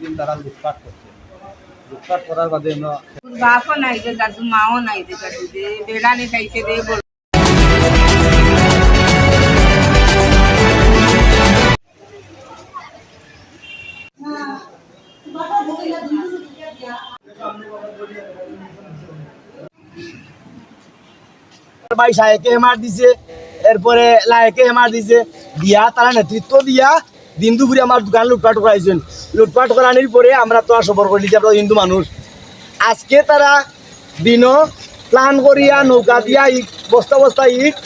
দিন তারা লুটপাট করছে। লুটপাট করার বাদে আমরা বাপও নাই যে দাদু মাও নাই যে দাদু যে বেড়ানি খাইছে দে বল। ভাই সাহেকে হেমার দিছে এরপরে লায়কে হেমার দিছে। দিয়া তারা নেতৃত্ব দিয়া দিন দুপুরে আমার দোকান লুটপাট করাইছেন। লুটপাট করানির পরে আমরা তো আর সবর করে আমরা হিন্দু মানুষ। আজকে তারা দিন প্লান করিয়া নৌকা দিয়া ইট বস্তা বস্তা ইট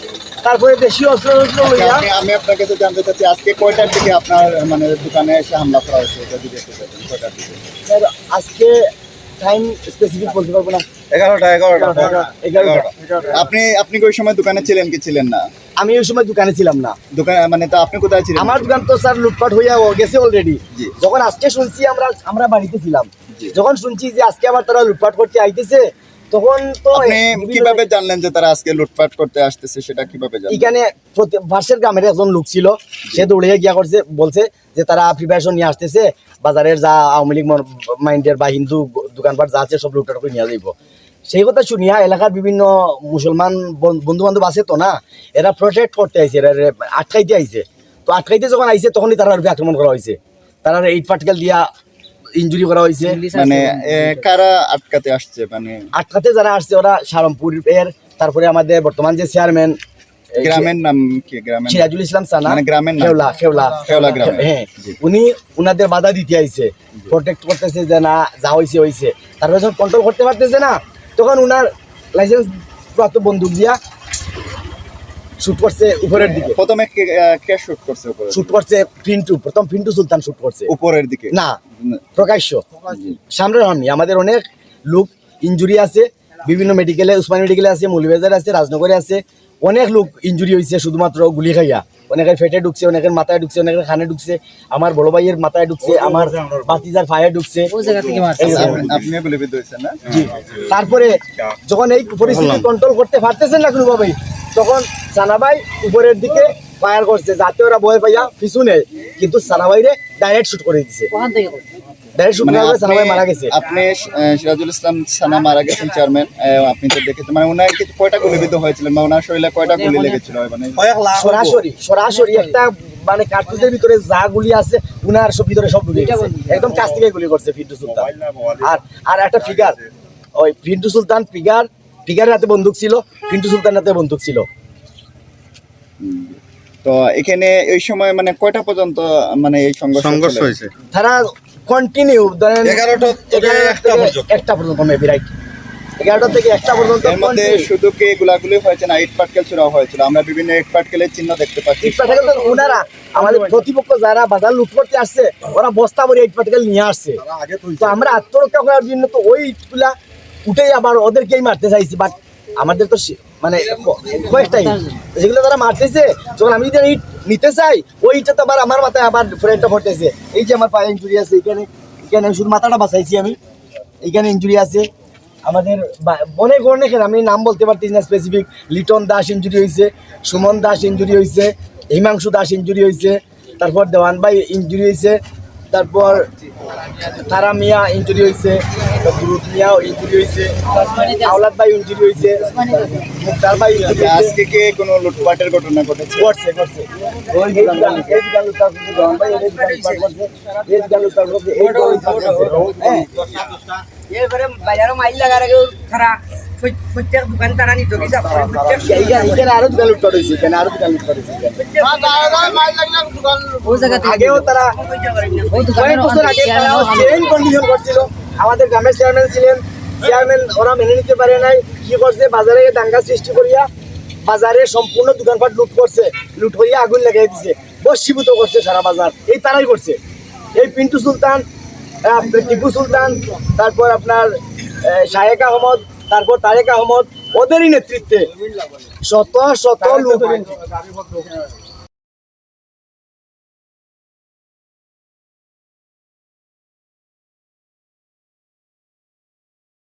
তারপরে দেশি অস্ত্র লইয়া আমি আমি আপনার কাছে জানতে চাচ্ছি আজকে কয়টার দিকে আপনার মানে দোকানে এসে হামলা করা হয়েছে? যদি দেখতে কয়টার দিকে? স্যার আজকে টাইম স্পেসিফিক বলতে পারব না। এগারোটা এগারোটা। এগারোটা আপনি আপনি ওই সময় দোকানে ছিলেন কি? ছিলেন না? আমি ওই সময় দোকানে ছিলাম না। দোকানে মানে তো আপনি কোথায় ছিলেন? আমার দোকান তো স্যার লুটপাট হইয়া গেছে অলরেডি যখন আজকে শুনছি আমরা আমরা বাড়িতে ছিলাম। যখন শুনছি যে আজকে আবার তারা লুটপাট করতে আইতেছে তখন তো আপনি কীভাবে জানলেন যে তারা আজকে লুটপাট করতে আসতেছে সেটা কীভাবে জানলেন? এখানে পাশের গ্রামের একজন লোক ছিল সে দৌড়ে গিয়া করছে বলছে যে তারা প্রিপারেশন নিয়ে আসতেছে বাজারের যা আওয়ামী লীগ মাইন্ডের বা হিন্দু দোকানপাট যা আছে সব লুটপাট করে নিয়ে যাইব। সেই কথা শুনিয়া এলাকার বিভিন্ন মুসলমান বন্ধু বান্ধব আছে তো না এরা প্রোটেক্ট করতে আইছে এরা আটকাইতে আইছে। তো আটকাইতে যখন আইছে তখনই তারা রূপে আক্রমণ করা হয়েছে তারা এইট পার্টিকেল দিয়া ইনজুরি করা হয়েছে মানে কারা আটকাতে আসছে মানে? আটকাতে যারা আসছে ওরা সারমপুর এর তারপরে আমাদের বর্তমান যে চেয়ারম্যান গ্রামের নাম কি? গ্রামের সিরাজুল ইসলাম সানা মানে গ্রামের নাম? খেওলা খেওলা। খেওলা গ্রামে। হ্যাঁ উনি উনাদের বাধা দিতে আইছে। প্রোটেক্ট করতেছে যে না যা হইছে হইছে। তারপরে যখন কন্ট্রোল করতে পারতেছে না তখন উনার লাইসেন্স প্রাপ্ত বন্দুক দিয়া শুট করছে উপরের দিকে। প্রথমে কে শুট করছে উপরে শুট করছে পিন্টু প্রথম পিন্টু সুলতান শুট করছে। উপরের দিকে? না প্রকাশ্য। সামনে হননি আমাদের অনেক লোক ইনজুরি আছে বিভিন্ন মেডিকেলে উসমান মেডিকেলে আছে মৌলবাজারে আছে রাজনগরে আছে অনেক লোক ইঞ্জুরি হয়েছে শুধুমাত্র গুলি খাইয়া। অনেকের ফেটে ঢুকছে অনেকের মাথায় ঢুকছে অনেকের খানে ঢুকছে আমার বড় ভাইয়ের মাথায় ঢুকছে আমার বাতিজার ফায়ার ঢুকছে। তারপরে যখন এই পরিস্থিতি কন্ট্রোল করতে পারতেছেন না কোনোভাবেই তখন সানাবাই উপরের দিকে ফায়ার করছে যাতে ওরা ভয় পাইয়া পিছু নেয়। কিন্তু সানাবাইরে ডাইরেক্ট শুট করে দিচ্ছে ডাইরেক্ট শুট মানে করে সানাবাই আপনি- মারা গেছে। আপনি সিরাজুল ইসলাম সানা মারা গেছেন চেয়ারম্যান আপনি তো দেখেছেন মানে ওনার কি কয়টা গুলিবিদ্ধ হয়েছিলেন বা ওনার শরীরে কয়টা গুলি লেগেছিল মানে? সরাসরি সরাসরি একটা মানে কার্তুজের ভিতরে যা গুলি আছে উনার সব ভিতরে সব ঢুকে একদম কাছ থেকে গুলি করছে ফিন্টু সুলতান। আর আর একটা ফিগার ওই ফিন্টু সুলতান ফিগার ফিগারের হাতে বন্দুক ছিল ফিন্টু সুলতানের হাতে বন্দুক ছিল। তো এখানে এই সময় মানে কয়টা পর্যন্ত মানে এই সংঘর্ষ সংঘর্ষ হয়েছে। তারা কন্টিনিউ ধরেন থেকে একটা পর্যন্ত। একটা পর্যন্ত মেবি রাইট এগারোটা থেকে একটা পর্যন্ত এর মধ্যে শুধু কি গোলাগুলি হয়েছে না ইট পাটকেল ছোড়া হয়েছিল। আমরা বিভিন্ন ইট পাটকেলের চিহ্ন দেখতে পাচ্ছি। ইট পাটকেল ওনারা আমাদের প্রতিপক্ষ যারা বাজার লুট করতে আসছে ওরা বস্তা ভরে ইট পাটকেল নিয়ে আসছে। তো আমরা আত্মরক্ষা করার জন্য তো ওই ইটগুলা উঠেই আবার ওদেরকেই মারতে চাইছি বাট আমাদের তো মানে কয়েকটাই যেগুলো তারা মারতেছে যখন আমি যদি ইট নিতে চাই ওই ইটটা তো আবার আমার মাথায় আবার ফ্রেন্ডটা ফটেছে এই যে আমার পায়ে ইঞ্জুরি আছে, এখানে এখানে শুধু মাথাটা বাঁচাইছি আমি। এখানে ইঞ্জুরি আছে। আমাদের অনেক অনেক আমি নাম বলতে পারতেছি না স্পেসিফিক লিটন দাস ইঞ্জুরি হয়েছে, সুমন দাস ইঞ্জুরি হয়েছে, হিমাংশু দাস ইঞ্জুরি হয়েছে, তারপর দেওয়ান ভাই ইঞ্জুরি হয়েছে। তারপর তারা মিয়া ইঞ্জুরি হয়েছে দুরুদ মিয়াও ইঞ্জুরি হয়েছে আওলাদ ভাই ইঞ্জুরি হয়েছে মুক্তার ভাই আজকে কি কোনো লুটপাটের ঘটনা ঘটেছে? ওই লুটপাট করছে। হ্যাঁ। এরপরে বাজারও মাইল লাগার আগে তারা প্রত্যেক দোকান তারা নিত কি যাব প্রত্যেক এখানে এখানে আরও দোকান লুটপাট হয়েছে আরও দোকান লুটপাট হয়েছে এখানে। আগেও তারা কয়েক বছর আগে তারাও সেম কন্ডিশন করছিল। আমাদের গ্রামের চেয়ারম্যান ছিলেন চেয়ারম্যান ওরা মেনে নিতে পারে নাই কি করছে বাজারে দাঙ্গা সৃষ্টি করিয়া বাজারে সম্পূর্ণ দোকানপাট লুট করছে লুট করিয়া আগুন লাগাই দিছে বসীভূত করছে সারা বাজার এই তারাই করছে। এই পিন্টু সুলতান টিপু সুলতান তারপর আপনার শায়েক আহমদ তারপর তারেক আহমদ ওদেরই নেতৃত্বে শত শত লোক